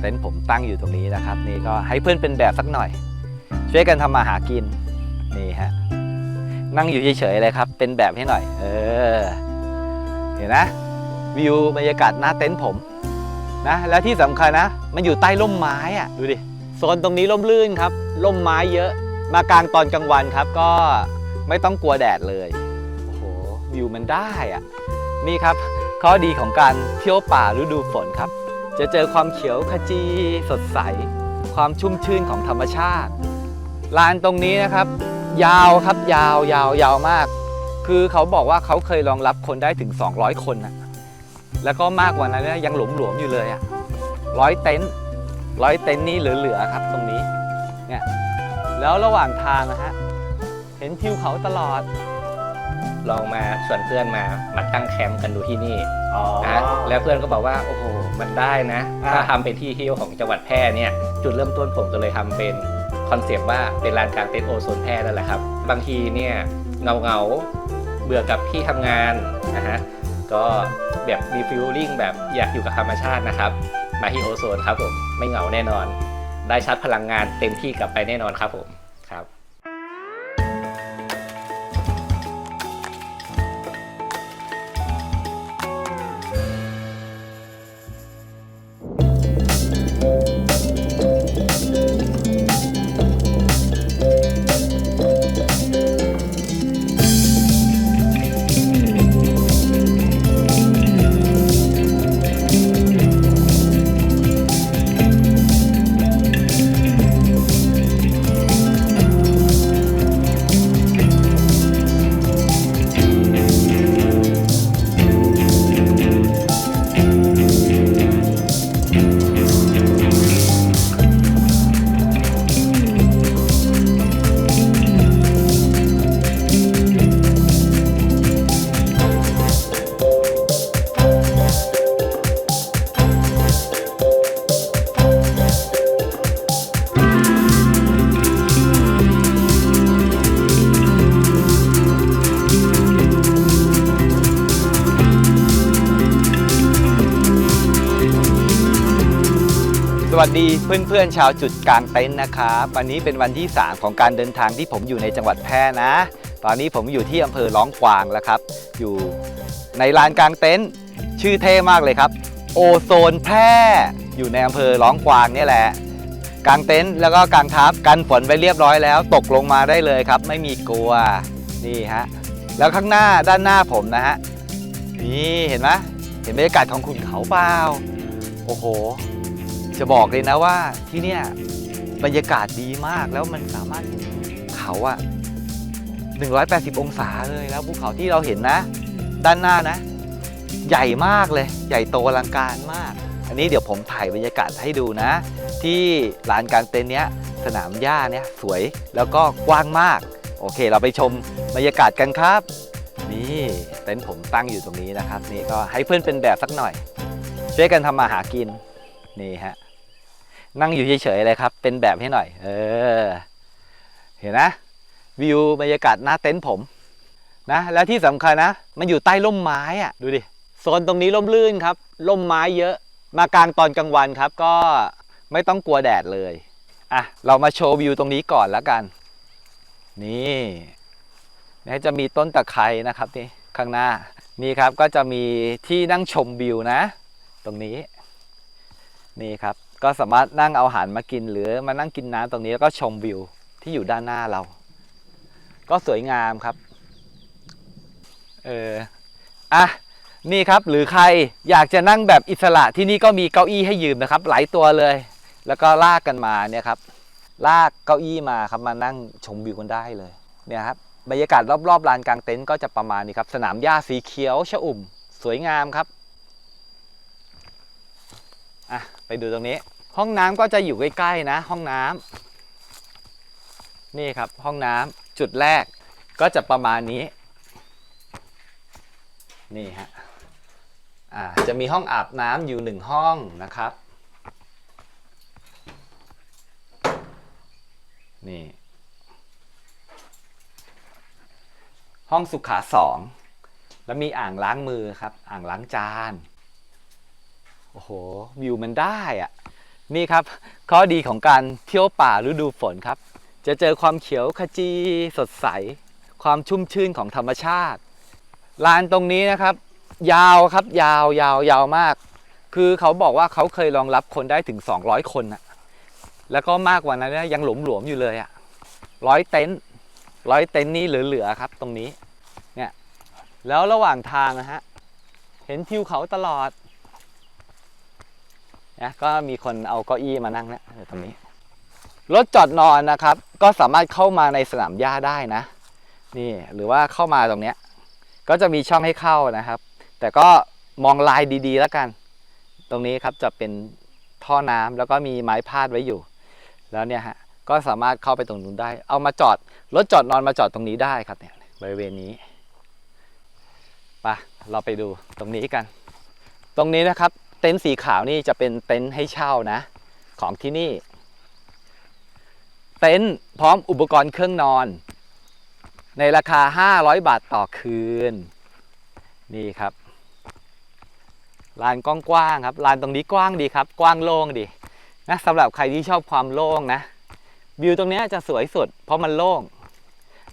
เต็นท์ผมตั้งอยู่ตรงนี้นะครับ นี่ก็ให้เพื่อนเป็นแบบสักหน่อย ช่วยกันทำมาหากินนี่ฮะนั่งอยู่เฉยๆเลยครับ เป็นแบบให้หน่อย เออเห็นนะวิวบรรยากาศหน้าเต็นท์ผมนะและที่สำคัญนะ มันอยู่ใต้ร่มไม้อะดูดิโซนตรงนี้ร่มรื่นครับร่มไม้เยอะ มากลางตอนกลางวันครับ ก็ไม่ต้องกลัวแดดเลยโอ้โหวิวมันได้อะนี่ครับ ข้อดีของการเที่ยวป่าฤดูฝนครับ จะเจอความเขียวขจีสดใส ความชุ่มชื่นของธรรมชาติ ลานตรงนี้นะครับ ยาวครับยาวยาวยาวมาก คือเขาบอกว่าเขาเคยรองรับคนได้ถึง 200 คนนะแล้วก็มากกว่านั้นนะยังหลวมหลวมๆอยู่เลยอะร้อยเต็นท์ร้อยเต็นท์นี่เหลือๆครับตรงนี้เนี่ยแล้วระหว่างทางนะฮะเห็นทิวเขาตลอด ลองมาชวนเพื่อนมามาตั้งแคมป์กันดูที่นี่อ๋อ นะแล้วเพื่อนก็บอกว่าโอ้โหมันได้นะ อ่า ถ้าทำเป็นที่เที่ยวของจังหวัดแพร่เนี่ยจุดเริ่มต้นผมก็เลยทำเป็นคอนเซปต์ว่าเป็นลานกลางเต็นท์โอโซนแพร่นั่นแหละครับ บางทีเนี่ยเงาเงาๆเบื่อกับที่ทำงานนะฮะก็แบบมีฟิลลิ่งแบบอยากอยู่กับธรรมชาตินะครับ มาที่โอโซนครับผมไม่เหงาแน่นอน ได้ชาร์จพลังงานเต็มที่กลับไปแน่นอนครับผม ดีเพื่อนๆชาวจุดกลางเต็นท์นะครับวันนี้เป็นวันที่ 3 ของการเดินทางที่ผมอยู่ในจังหวัดแพร่นะ ตอนนี้ผมอยู่ที่อำเภอร้องกวางแล้วครับ อยู่ในลานกลางเต็นท์ชื่อเท่มากเลยครับ โอโซนแพร่อยู่ในอำเภอร้องกวางนี่แหละกางเต็นท์แล้วก็กางทับกันฝนไปเรียบร้อยแล้ว ตกลงมาได้เลยครับ ไม่มีกลัวนี่ฮะแล้วข้างหน้าด้านหน้าผมนะฮะนี่เห็นไหมเห็นบรรยากาศของขุนเขาเปล่าโอ้โห จะบอกเลยนะว่าที่เนี่ยบรรยากาศดีมากแล้วมันสามารถเห็นเขาอะ180 องศาเลยแล้วภูเขาที่เราเห็นนะ ด้านหน้านะ ใหญ่มากเลย ใหญ่โตอลังการมาก อันนี้เดี๋ยวผมถ่ายบรรยากาศให้ดูนะ ที่ลานกลางเต็นท์เนี้ยสนามหญ้าเนี่ยสวยแล้วก็กว้างมาก โอเค เราไปชมบรรยากาศกันครับ นี่เต็นท์ผมตั้งอยู่ตรงนี้นะครับ นี่ก็ให้เพื่อนเป็นแบบสักหน่อย ช่วยกันทำมาหากินนี่ฮะ นั่งอยู่เฉยๆเลยครับ เป็นแบบให้หน่อย เออ เห็นนะ วิวบรรยากาศหน้าเต็นท์ผมนะแล้วที่สำคัญนะมันอยู่ใต้ร่มไม้อะดูดิโซนตรงนี้ร่มรื่นครับร่มไม้เยอะ มากลางตอนกลางวันครับก็ไม่ต้องกลัวแดดเลยอะเรามาโชว์วิวตรงนี้ก่อนแล้วกัน นี่นี่จะมีต้นตะไคร้นะครับนี่ข้างหน้านี่ครับก็จะมีที่นั่งชมวิวนะ ตรงนี้ นี่ครับ ก็สามารถนั่งเอาอาหารมากินหรือมานั่งกินน้ำตรงนี้แล้วก็ชมวิวที่อยู่ด้านหน้าเรา ก็สวยงามครับ เอออะนี่ครับ หรือใครอยากจะนั่งแบบอิสระที่นี่ก็มีเก้าอี้ให้ยืมนะครับ หลายตัวเลย แล้วก็ลากกันมาเนี่ยครับ ลากเก้าอี้มาครับมานั่งชมวิวกันได้เลยเนี่ยครับบรรยากาศรอบๆลานกลางเต็นท์ก็จะประมาณนี้ครับ สนามหญ้าสีเขียวชอุ่ม สวยงามครับ อะ ไปดูตรงนี้ ห้องน้ำก็จะอยู่ใกล้ๆนะ ห้องน้ำนี่ครับห้องน้ำจุดแรกก็จะประมาณนี้ นี่ฮะอ่าจะมีห้องอาบน้ำอยู่หนึ่งห้องนะครับ นี่ ห้องสุขาสองแล้วมีอ่างล้างมือครับ อ่างล้างจาน โอ้โห วิวมันได้อะ นี่ครับข้อดีของการเที่ยวป่าฤดูฝนครับ จะเจอความเขียวขจีสดใส ความชุ่มชื่นของธรรมชาติลานตรงนี้นะครับ ยาวครับยาวยาวยาวมาก คือเขาบอกว่าเขาเคยรองรับคนได้ถึง 200 คนนะแล้วก็มากกว่านั้นนะยังหลวมหลวมๆอยู่เลยอะร้อยเต็นท์ร้อยเต็นท์นี่เหลือๆครับ ตรงนี้เนี่ยแล้วระหว่างทางนะฮะเห็นทิวเขาตลอด นะก็มีคนเอาเก้าอี้มานั่งเนี่ยตรงนี้ รถจอดนอนนะครับ ก็สามารถเข้ามาในสนามหญ้าได้นะ นี่หรือว่าเข้ามาตรงเนี้ย ก็จะมีช่องให้เข้านะครับ แต่ก็มองลายดีๆแล้วกัน ตรงนี้ครับจะเป็นท่อน้ำแล้วก็มีไม้พาดไว้อยู่ แล้วเนี่ยฮะก็สามารถเข้าไปตรงนู้นได้ เอามาจอดรถจอดนอนมาจอดตรงนี้ได้ครับเนี่ยบริเวณนี้ไปเราไปดูตรงนี้กัน ตรงนี้นะครับ เต็นท์สีขาวนี่จะเป็นเต็นท์ให้เช่านะ ของที่นี่ เต็นท์พร้อมอุปกรณ์เครื่องนอน ในราคา 500 บาทต่อคืน นี่ครับลานกว้างๆครับลานตรงนี้กว้างดีครับ กว้างโล่งดีนะสำหรับใครที่ชอบความโล่งนะวิวตรงนี้จะสวยสุด เพราะมันโล่ง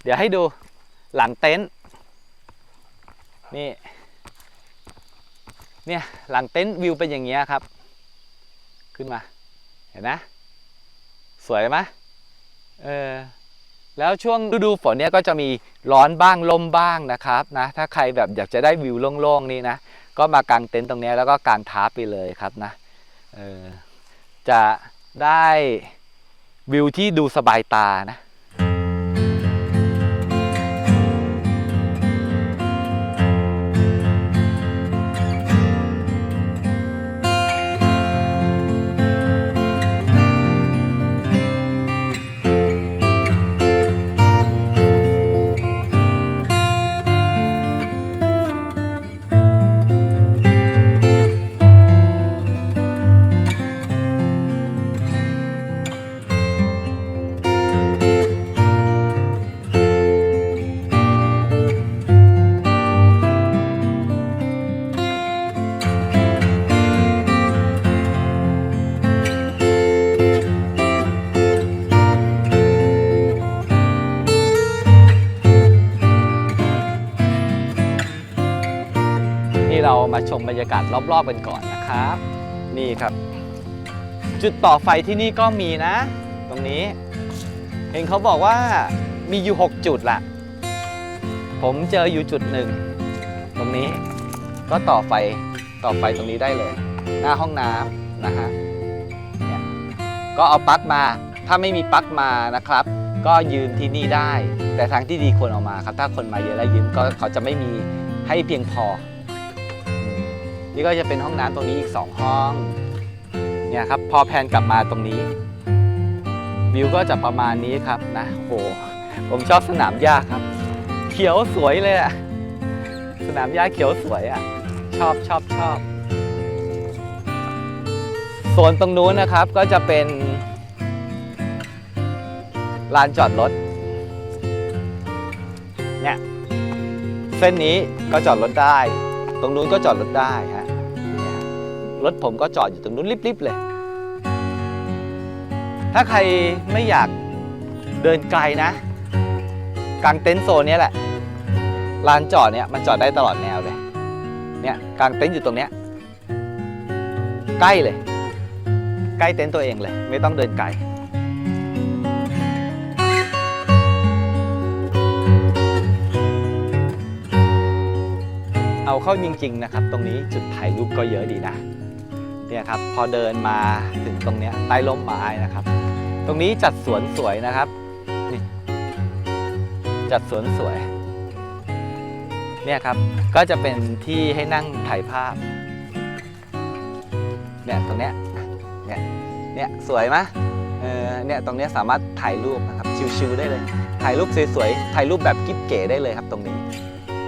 เดี๋ยวให้ดูหลังเต็นท์นี่ เนี่ยหลังเต็นท์วิวเป็นอย่างเงี้ยครับ ขึ้นมา เห็นนะสวยไหมเออแล้วช่วงฤดูฝนเนี่ยก็จะมีร้อนบ้างลมบ้างนะครับนะถ้าใครแบบอยากจะได้วิวโล่งๆนี่นะก็มากางเต็นท์ตรงนี้แล้วก็กางทาร์ปไปเลยครับนะเออจะได้วิวที่ดูสบายตานะ มาชมบรรยากาศรอบๆกันก่อนนะครับ นี่ครับ จุดต่อไฟที่นี่ก็มีนะ ตรงนี้ เห็นเขาบอกว่ามีอยู่ 6 จุดละผมเจออยู่จุดหนึ่งตรงนี้ก็ต่อไฟต่อไฟตรงนี้ได้เลย หน้าห้องน้ำนะฮะเนี่ยก็เอาปลั๊กมา ถ้าไม่มีปลั๊กมานะครับ ก็ยืมที่นี่ได้ แต่ทางที่ดีควรเอามาครับ ถ้าคนมาเยอะแล้วยืมก็เขาจะไม่มีให้เพียงพอ นี่ก็จะเป็นห้องน้ำตรงนี้อีก 2 ห้อง เนี่ยครับ พอแพนกลับมาตรงนี้ วิวก็จะประมาณนี้ครับนะโห ผมชอบสนามหญ้าครับ เขียวสวยเลยอะสนามหญ้าเขียวสวยอะชอบชอบชอบโซนตรงนู้นนะครับก็จะเป็นลานจอดรถเนี่ยเส้นนี้ก็จอดรถได้ ตรงนู้นก็จอดรถได้ฮะเนี่ยฮะ รถผมก็จอดอยู่ตรงนู้นริบๆเลย ถ้าใครไม่อยากเดินไกลนะกางเต็นท์โซนนี้แหละลานจอดเนี่ยมันจอดได้ตลอดแนวเลยเนี่ยกางเต็นท์อยู่ตรงเนี้ยใกล้เลย ใกล้เต็นท์ตัวเองเลย ไม่ต้องเดินไกลเอาเข้าจริงๆนะครับ ตรงนี้จุดถ่ายรูปก็เยอะดีนะ เนี่ยครับพอเดินมาถึงตรงเนี้ยใต้ร่มไม้นะครับ ตรงนี้จัดสวนสวยนะครับนี่จัดสวนสวยเนี่ยครับก็จะเป็นที่ให้นั่งถ่ายภาพเนี่ยตรงเนี้ยเนี่ยเนี่ยสวยไหมเออเนี่ยตรงเนี้ยสามารถถ่ายรูปนะครับชิวๆได้เลย ถ่ายรูปสวยๆถ่ายรูปแบบกิ๊บเก๋ได้เลยครับตรงนี้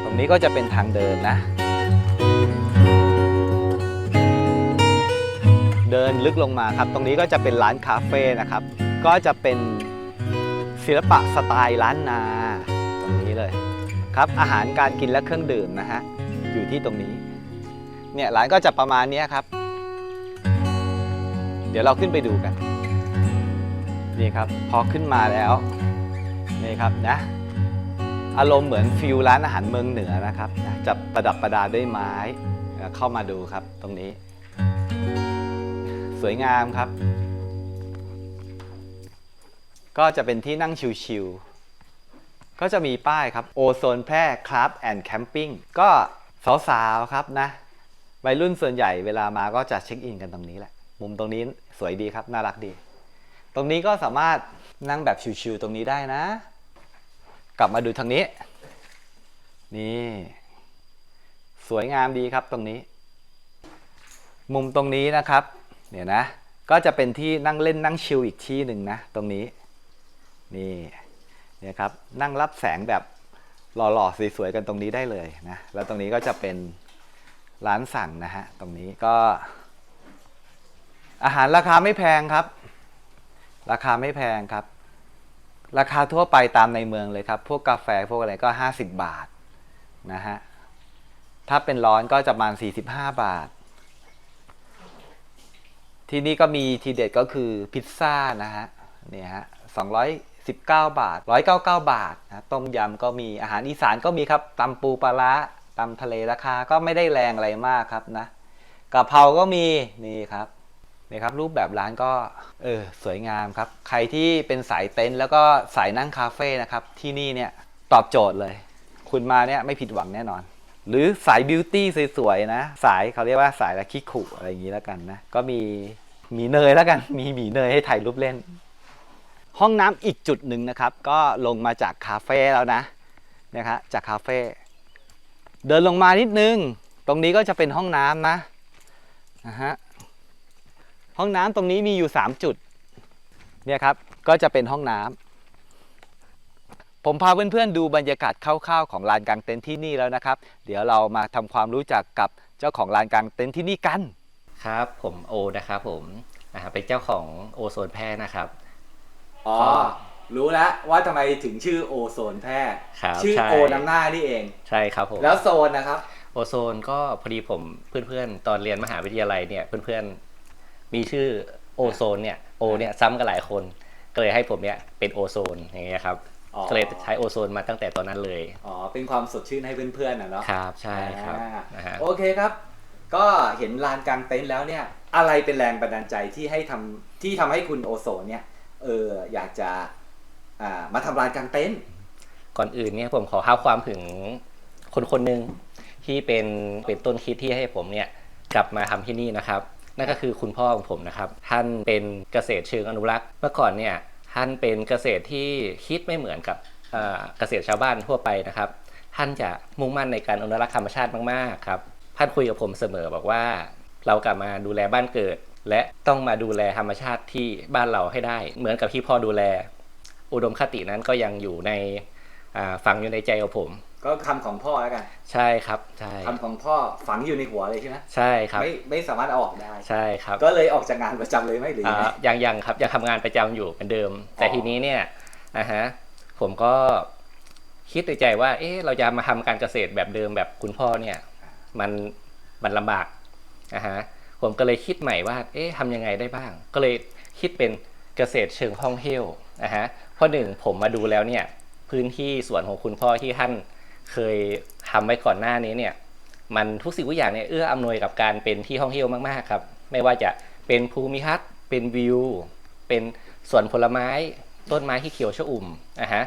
ตรงนี้ก็จะเป็นทางเดินนะ เดินลึกลงมาครับ ตรงนี้ก็จะเป็นร้านคาเฟ่นะครับ ก็จะเป็นศิลปะสไตล์ล้านนาตรงนี้เลยครับ อาหารการกินและเครื่องดื่มนะฮะอยู่ที่ตรงนี้ เนี่ยร้านก็จะประมาณนี้ครับ เดี๋ยวเราขึ้นไปดูกัน นี่ครับ พอขึ้นมาแล้วนี่ครับนะอารมณ์เหมือนฟิลร้านอาหารเมืองเหนือนะครับจะประดับประดาด้วยไม้เข้ามาดูครับตรงนี้ สวยงามครับ ก็จะเป็นที่นั่งชิลๆก็จะมีป้ายครับโอโซนแพร่คราฟแอนด์แคมปิ้งก็สาวๆครับนะวัยรุ่นส่วนใหญ่เวลามาก็จะเช็คอินกันตรงนี้แหละ มุมตรงนี้สวยดีครับ น่ารักดี ตรงนี้ก็สามารถนั่งแบบชิวๆตรงนี้ได้นะ กลับมาดูทางนี้ นี่ สวยงามดีครับตรงนี้ มุมตรงนี้นะครับ เนี่ยนะ ก็จะเป็นที่นั่งเล่นนั่งชิลอีกที่หนึ่งนะ ตรงนี้ นี่เนี่ยครับ นั่งรับแสงแบบหล่อๆสวยๆกันตรงนี้ได้เลยนะ แล้วตรงนี้ก็จะเป็นร้านสั่งนะฮะ ตรงนี้ก็ อาหารราคาไม่แพงครับ ราคาไม่แพงครับ ราคาทั่วไปตามในเมืองเลยครับ พวกกาแฟพวกอะไรก็ 50 บาทนะฮะ ถ้าเป็นร้อนก็จะประมาณ 45 บาท ที่นี่ก็มีทีเด็ดก็คือพิซซ่านะฮะเนี่ยฮะ219บาท199บาทนะต้มยำก็มีอาหารอีสานก็มีครับตำปูปลาร้าตำทะเลราคาก็ไม่ได้แรงอะไรมากครับนะกะเพราก็มีนี่ครับนี่ครับรูปแบบร้านก็เออสวยงามครับ ใครที่เป็นสายเต็นท์แล้วก็สายนั่งคาเฟ่นะครับที่นี่เนี่ยตอบโจทย์เลย คุณมาเนี่ยไม่ผิดหวังแน่นอน หรือสายบิวตี้สวยๆนะ สายเขาเรียกว่าสายละคิขุอะไรอย่างนี้แล้วกันนะ ก็มีหมีเนยแล้วกัน มีหมีเนยให้ถ่ายรูปเล่น ห้องน้ำอีกจุดหนึ่งนะครับ ก็ลงมาจากคาเฟ่แล้วนะนะครับจากคาเฟ่เดินลงมานิดนึง ตรงนี้ก็จะเป็นห้องน้ำนะนะฮะห้องน้ำตรงนี้มีอยู่ 3 จุดเนี่ยครับก็จะเป็นห้องน้ำ ผมพาเพื่อนๆดูบรรยากาศคร่าวๆของลานกลางเต็นท์ที่นี่แล้วนะครับ เดี๋ยวเรามาทำความรู้จักกับเจ้าของลานกลางเต็นท์ที่นี่กัน ครับ ผมโอนะครับผมนะฮะเป็นเจ้าของโอโซนแพร่นะครับอ๋อรู้แล้วว่าทำไมถึงชื่อโอโซนแพร่ครับชื่อใช่โอนำหน้านี่เอง ใช่ครับผมแล้วโซนนะครับ โอโซนก็พอดีผมเพื่อนๆ ตอนเรียนมหาวิทยาลัยเนี่ยเพื่อนๆมีชื่อโอโซนเนี่ยโอเนี่ยซ้ำกันหลายคนก็เลยให้ผมเนี่ยเป็นโอโซนอย่างเงี้ยครับอ๋อ ก็เลยใช้โอโซนมาตั้งแต่ตอนนั้นเลย อ๋อ เป็นความสดชื่นให้เพื่อนๆนะเนาะ ครับใช่ครับอ่านะฮะโอเคครับ ก็เห็นลานกลางเต็นท์แล้วเนี่ย อะไรเป็นแรงบันดาลใจที่ให้ทำที่ทำให้คุณโอโซนเนี่ย เอออยากจะอ่ามาทำลานกลางเต็นท์ ก่อนอื่นเนี่ยผมขอข้าวความถึงคนคนหนึ่งที่เป็นเป็นต้นคิดที่ให้ผมเนี่ยกลับมาทำที่นี่นะครับ นั่นก็คือคุณพ่อของผมนะครับ ท่านเป็นเกษตรเชิงอนุรักษ์ เมื่อก่อนเนี่ย ท่านเป็นเกษตรที่คิดไม่เหมือนกับเกษตรชาวบ้านทั่วไปนะครับ ท่านจะมุ่งมั่นในการอนุรักษ์ธรรมชาติมากๆครับท่านคุยกับผมเสมอบอกว่า เรากลับมาดูแลบ้านเกิด และต้องมาดูแลธรรมชาติที่บ้านเราให้ได้ เหมือนกับที่พ่อดูแล อุดมคตินั้นก็ยังอยู่ในฝังอยู่ในใจของผม ก็คำของพ่อแล้วกัน ใช่ครับใช่คำของพ่อฝังอยู่ในหัวเลยใช่ไหมใช่ครับไม่ไม่สามารถเอาออกได้ใช่ครับ ก็เลยออกจากงานประจำเลยไหมหรือยังไงอ่ายังยังครับยังทำงานประจำอยู่เหมือนเดิม แต่อ๋อทีนี้เนี่ยนะฮะผมก็คิดในใจว่า เอ๊ะเราจะมาทำการเกษตรแบบเดิมแบบคุณพ่อเนี่ย มันมันลำบากนะฮะผมก็เลยคิดใหม่ว่า เอ๊ะทำยังไงได้บ้าง ก็เลยคิดเป็นเกษตรเชิงท่องเที่ยวนะฮะเพราะหนึ่งผมมาดูแล้วเนี่ย พื้นที่สวนของคุณพ่อที่ท่าน เคยทำไว้ก่อนหน้านี้เนี่ยมันทุกสิ่งทุกอย่างเนี่ยเอื้ออำนวยกับการเป็นที่ท่องเที่ยวมากๆครับ ไม่ว่าจะเป็นภูมิทัศน์เป็นวิว เป็นสวนผลไม้ต้นไม้ที่เขียวชอุ่มนะฮะ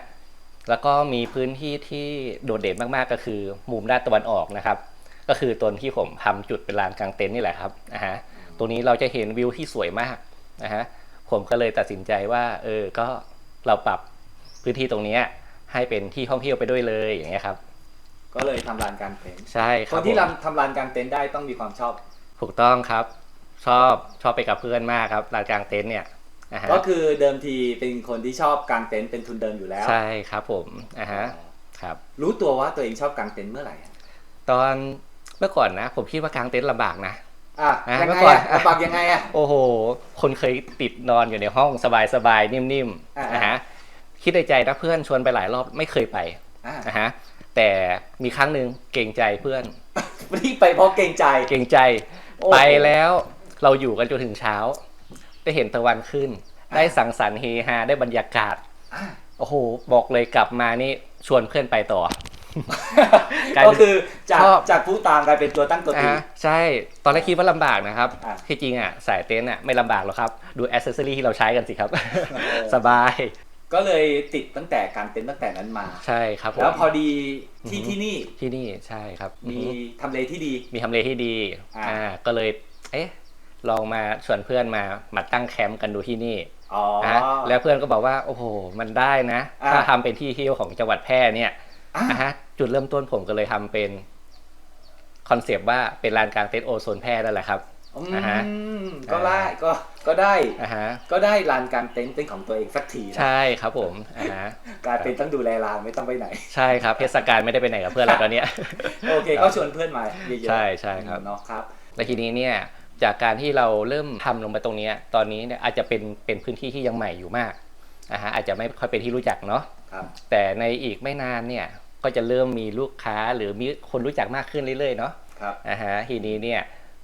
แล้วก็มีพื้นที่ที่โดดเด่นมากๆก็คือมุมด้านตะวันออกนะครับ ก็คือตนที่ผมทำจุดเป็นลานกลางเต็นท์นี่แหละครับนะฮะตรงนี้เราจะเห็นวิวที่สวยมากนะฮะผมก็เลยตัดสินใจว่าเออก็เราปรับพื้นที่ตรงนี้ให้เป็นที่ท่องเที่ยวไปด้วยเลยอย่างเงี้ยครับ ก็เลยทำลานกลางเต็นท์ใช่คครับนที่ผมทำทำลานกลางเต็นท์ได้ต้องมีความชอบ ถูกต้องครับ ชอบชอบไปกับเพื่อนมากครับลานกลางเต็นท์เนี่ยนะฮะก็คือเดิมทีเป็นคนที่ชอบกางเต็นท์เป็นทุนเดิมอยู่แล้วใช่ครับผมอ่าฮะครับ รู้ตัวว่าตัวเองชอบกางเต็นท์เมื่อไหร่ตอนเมื่อก่อนนะ ผมคิดว่ากางเต็นท์ลำบากนะ อะอะยังเมื่ไงอก่อน อะลำบากยังไงอะ โอ้โห คนเคยติดนอนอยู่ในห้องสบายๆนิ่มอ่าๆนะฮะคิดในใจนะเพื่อนชวนไปหลายรอบไม่เคยไปอะนะฮะ แต่มีครั้งหนึ่งเกรงใจเพื่อน รีบไปเพราะเกรงใจ เกรงใจโอ้โห ไปแล้วเราอยู่กันจนถึงเช้า ได้เห็นตะวันขึ้นอ่าได้สังสรรค์เฮฮาได้บรรยากาศอะโอ้โหบอกเลยกลับมานี่ชวนเพื่อนไปต่อ กลายเป็นก็คือจากชอบ จากผู้ตามกลายเป็นตัวตั้งตัวตี อ่าใช่ตอนแรกคิดว่าลำบากนะครับ อะที่จริงอะสายเต็นท์อะไม่ลำบากหรอกครับ ดูอ c เซสซอรี่ที่เราใช้กันสิครับ สบาย ก็เลยติดตั้งแต่การเต็นท์ตั้งแต่นั้นมา ใช่ครับผม แล้วพอดีที่อือฮึที่นี่ที่นี่ใช่ครับมีอือฮึทำเลที่ดี มีทำเลที่ดีอ่า อ่าก็เลย เอ๊ะลองมาชวนเพื่อนมามาตั้งแคมป์กันดูที่นี่อ๋อ นะแล้วเพื่อนก็บอกว่าโอ้โหมันได้นะ อ่า ถ้าทำเป็นที่เที่ยวของจังหวัดแพร่เนี่ยอะนะฮะจุดเริ่มต้นผมก็เลยทำเป็นคอนเซปต์ว่าเป็นลานกลางเต็นท์โอโซนแพร่นั่นแหละครับ อือ่าฮะมก็ได้ก็ก็ได้อ่าฮะก็ได้ลานกลางเต็นท์เป็นของตัวเองสักทีนะใช่ครับผมอ่าฮะการเป็นต้องดูแลลานไม่ต้องไปไหน ใช่ครับเทศกาลไม่ได้ไปไหนกับเพื่อนแล้วตอนเนี้ยโอเคก็ชวนเพื่อนมาเยอะๆใช่ใช่ครับเนาะครับและทีนี้เนี่ยจากการที่เราเริ่มทำลงไปตรงเนี้ยตอนนี้เนี่ยอาจจะเป็นเป็นพื้นที่ที่ยังใหม่อยู่มากอ่าฮะอาจจะไม่ค่อยเป็นที่รู้จักเนาะครับแต่ในอีกไม่นานเนี่ยก็จะเริ่มมีลูกค้าหรือมีคนรู้จักมากขึ้นเรื่อยๆเนาะครับอ่าฮะทีนี้เนี่ย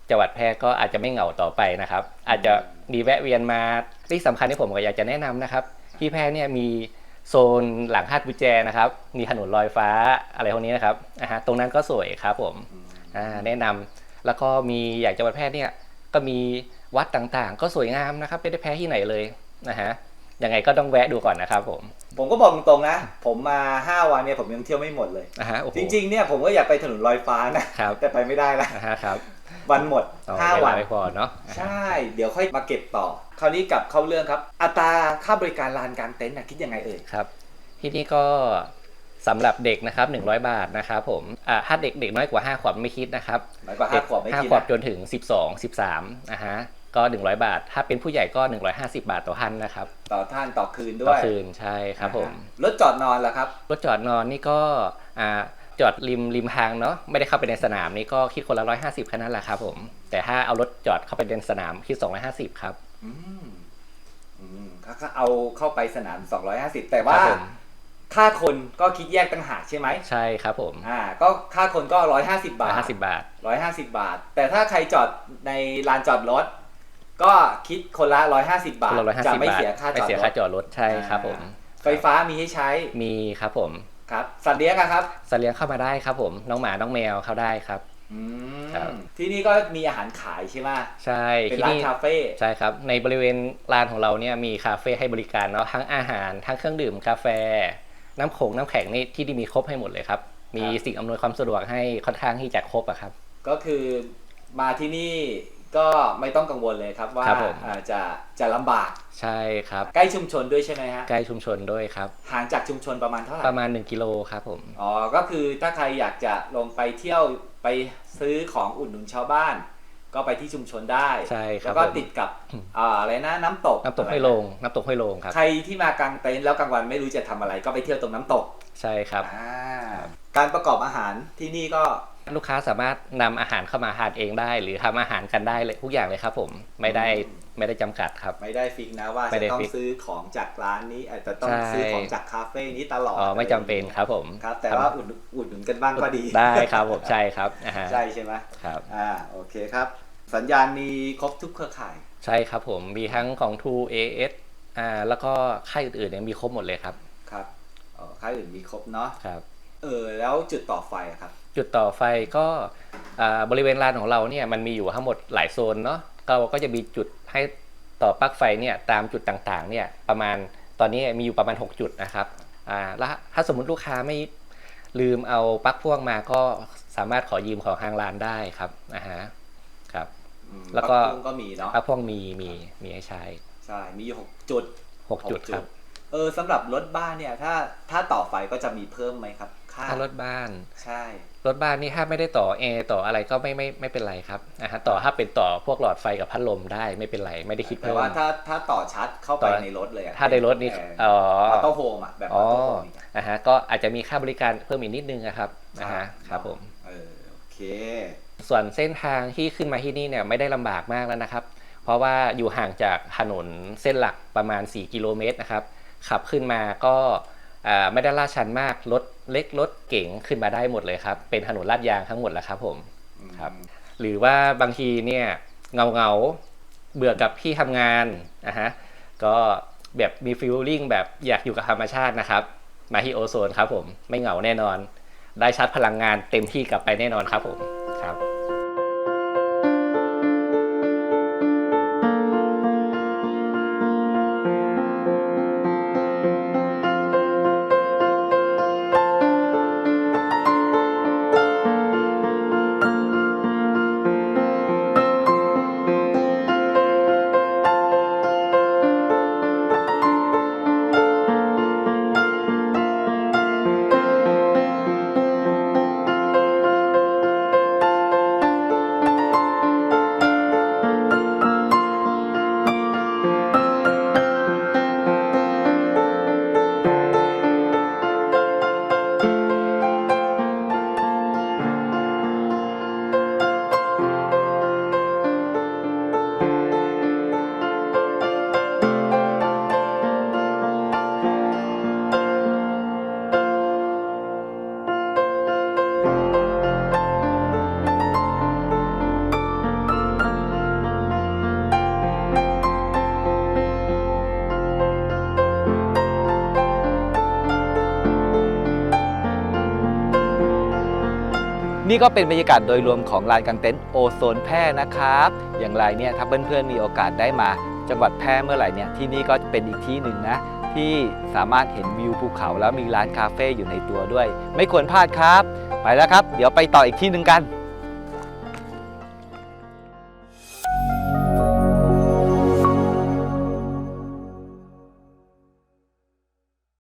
จังหวัดแพร่ก็อาจจะไม่เหงาต่อไปนะครับ อาจจะมีแวะเวียนมาที่สำคัญที่ผมก็อยากจะแนะนำนะครับ ที่แพร่เนี่ยมีโซนหลังคาดกุญแจนะครับ มีถนนลอยฟ้าอะไรพวกนี้นะครับอ่าฮะตรงนั้นก็สวยครับผมอ่าแนะนำแล้วก็มีอย่างจังหวัดแพร่เนี่ยก็มีวัดต่างๆ ก็สวยงามนะครับไม่ได้แพ้ที่ไหนเลยนะฮะยังไงก็ต้องแวะดูก่อนนะครับผม ผมก็บอกตรงๆนะ ผมมา 5 วันเนี่ยผมยังเที่ยวไม่หมดเลยนะฮะโอ้โหจริงๆเนี่ยผมก็อยากไปถนนลอยฟ้านะครับแต่ไปไม่ได้ละนะฮะครับ วันหมดเอาห้าเววัลานไม่พอเนาะใช่ เดี๋ยวค่อยมาเก็บต่อ คราวนี้กลับเข้าเรื่องครับ อัตราค่าบริการลานกลางเต็นท์น่ะคิดยังไงเอ่ย ครับ ที่นี่ก็สำหรับเด็กนะครับ 100 บาทนะครับผมอ่าถ้าเด็กเด็กน้อยกว่า 5 ขวบไม่คิดนะครับน้อยกว่าห้าขวบไม่ห้าคิดขวบนะจนถึง 12 13นะฮะก็ 100 บาท ถ้าเป็นผู้ใหญ่ก็ 150 บาทต่อท่านนะครับต่อท่านต่อคืนด้ต่อวยคืนใช่ครับผมรถจอดนอนล่ะครับ รถจอดนอนนี่ก็อ่า จอดริมริมทางเนาะไม่ได้เข้าไปในสนามนี่ก็คิดคนละ150แค่นั้นแหละครับผมแต่ถ้าเอารถจอดเข้าไปในสนามคิด250ครับอืมอืมถ้าถ้าเอาเข้าไปสนาม250แต่ว่าครับผมค่าคนก็คิดแยกต่างหากใช่ไหมใช่ครับผมอ่า ก็ค่าคนก็150บาท150บาท150บาท แต่ถ้าใครจอดในลานจอดรถ ก็คิดคนละ150บาท คนละ150จะไม่บาทเสียค่าจไม่อดเสียรค่าถ จอดรถใช่ครับผม ไฟฟ้ามีให้ใช้มีครับผม ครับสัตว์เลี้ยงอะครับสัตว์เลี้ยงเข้ามาได้ครับผมน้องหมาน้องแมวเข้าได้ครับ อืมครับ ที่นี่ก็มีอาหารขายใช่ไหมใช่เป็นที่ร้านนี่คาเฟ่ใช่ครับในบริเวณลานของเราเนี่ยมีคาเฟ่ให้บริการเนาะทั้งอาหารทั้งเครื่องดื่มกาแฟ น้ำโขงน้ำแข็งนี่ที่นี่มีครบให้หมดเลยครับ มีสิ่งอำนวยความสะดวกให้ค่อนข้างที่จะครบอะครับ ก็คือมาที่นี่ ก็ไม่ต้องกังวลเลยครับว่าครับผม อ่าจะจะลำบากใช่ครับ ใกล้ชุมชนด้วยใช่ไหมฮะใกล้ชุมชนด้วยครับ ห่างจากชุมชนประมาณเท่าไหร่ประมาณ 1 กิโลครับผม อ๋อก็คือถ้าใครอยากจะลงไปเที่ยวไปซื้อของอุดหนุนชาวบ้าน ก็ไปที่ชุมชนได้ใช่ครัแล้บวก็ผม ติดกับอ่าอะไรนะน้ำตกน้ำตกห้วยโลงน้ำตกห้วยโลงครับ ใครที่มากางเต็นท์แล้วกลางวันไม่รู้จะทำอะไร ก็ไปเที่ยวตรงน้ำตกใช่ครับ อ่า การประกอบอาหารที่นี่ก็ลูกค้าสามารถนำอาหารเข้ามาทานเองได้ หรือทำอาหารกันได้เลยทุกอย่างเลยครับ ผมไม่ได้ไม่ได้จำกัดครับ ไม่ได้ฟิกนะว่าไม่จะได้ต้องฟิกซื้อของจากร้านนี้อาจจะต้องใช่ ซื้อของจากคาเฟ่นี้ตลอดอ๋อไม่จำเป็นครับผมครับ แต่ว่าอุดหนุนอุดหนุนกันบ้างก็ดีได้ครับผมใช่ครับอ่าฮะใช่ใช่ไหมครับ อ่าโอเคครับ สัญญาณมีครบทุกเครือข่าย ใช่ครับผมมีทั้งของ True AS อ่าแล้วก็ค่ายอื่นๆเนี่ยมีครบหมดเลยครับครับอ๋อค่ายอื่นมีครบเนาะ ครับ เออแล้วจุดต่อไฟอะครับ จุดต่อไฟก็อ่าบริเวณลานของเราเนี่ยมันมีอยู่ทั้งหมดหลายโซนเนาะเราก็จะมีจุดให้ต่อปลั๊กไฟเนี่ยตามจุดต่างๆเนี่ยประมาณตอนนี้มีอยู่ประมาณ 6 จุดนะครับอ่าแล้วถ้าสมมุติลูกค้าไม่ลืมเอาปลั๊กพ่วงมาก็สามารถขอยืมของทางร้านได้ครับอ่าฮะครับอืมแล้วก็ปลั๊พ่งก็มีเนาะปลั๊กพ่วงมีมีมีให้ใช้ใช่มีอยู่หกจุดหกจุดครับเออสำหรับรถบ้านเนี่ยถ้าถ้าต่อไฟก็จะมีเพิ่มไหมครับค่า ถ้ารถบ้าน ใช่ รถบ้านนี่ถ้าไม่ได้ต่อแอร์ต่ออะไรก็ไม่ไม่ไม่เป็นไรครับนะฮะต่อถ้าเป็นต่อพวกหลอดไฟกับพัดลมได้ไม่เป็นไรไม่ได้คิดแต่เพิ่มว่าถ้าถ้าต่อชัดเข้าไปต่อในรถเลยอะถ้าในรถนี่เป็นอ๋อออโต้โฮมอะแบบออ๋ออโต้โฮมอีกอะนะฮะก็อาจจะมีค่าบริการเพิ่มอีกนิดนึงนะครับนะฮะครับผมเออโอเค ส่วนเส้นทางที่ขึ้นมาที่นี่เนี่ยไม่ได้ลำบากมากแล้วนะครับ เพราะว่าอยู่ห่างจากถนนเส้นหลักประมาณ 4 กิโลเมตรนะครับขับขึ้นมาก็อ่าไม่ได้ลาดชันมากรถ เล็กรถเก๋งขึ้นมาได้หมดเลยครับ เป็นถนนลาดยางทั้งหมดแหละครับผมครับ หรือว่าบางทีเนี่ยเงาเงาๆเบื่อกับที่ทำงานนะฮะก็แบบมีฟีลลิ่งแบบอยากอยู่กับธรรมชาตินะครับ มาที่โอโซนครับผมไม่เหงาแน่นอน ได้ชาร์จพลังงานเต็มที่กลับไปแน่นอนครับผมครับ นี่ก็เป็นบรรยากาศโดยรวมของลานกางเต็นท์โอโซนแพร่นะครับ อย่างไรเนี่ยถ้าเพื่อนๆมีโอกาสได้มา จังหวัดแพร่เมื่อไหร่เนี่ยที่นี่ก็เป็นอีกที่หนึ่งนะ ที่สามารถเห็นวิวภูเขาแล้วมีร้านคาเฟ่อยู่ในตัวด้วย ไม่ควรพลาดครับ ไปแล้วครับ เดี๋ยวไปต่ออีกที่หนึ่งกัน